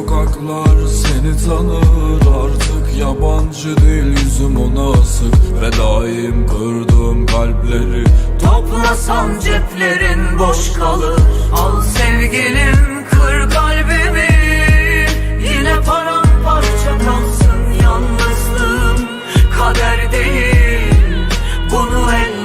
sokaklar seni tanır. Artık yabancı değil yüzüm ona asık. Ve daim kırdığım kalpleri Toplasan ceplerin boş kalır. Al sevgilim kır kalbimi. Yine paramparça kalsın yalnızlığım. Kader değil bunu ellerimle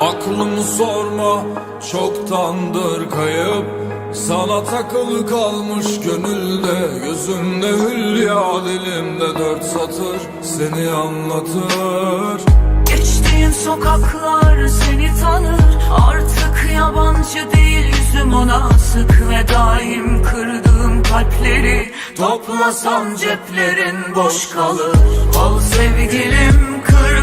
Aklımı sorma çoktandır kayıp. Sana takılı kalmış gönülde Gözümde hülya dilimde dört satır Seni anlatır. Geçtiğin sokaklar seni tanır. Artık yabancı değil yüzüm ona sık Ve daim kırdığım kalpleri Toplasan ceplerin boş kalır. Al sevgilim kır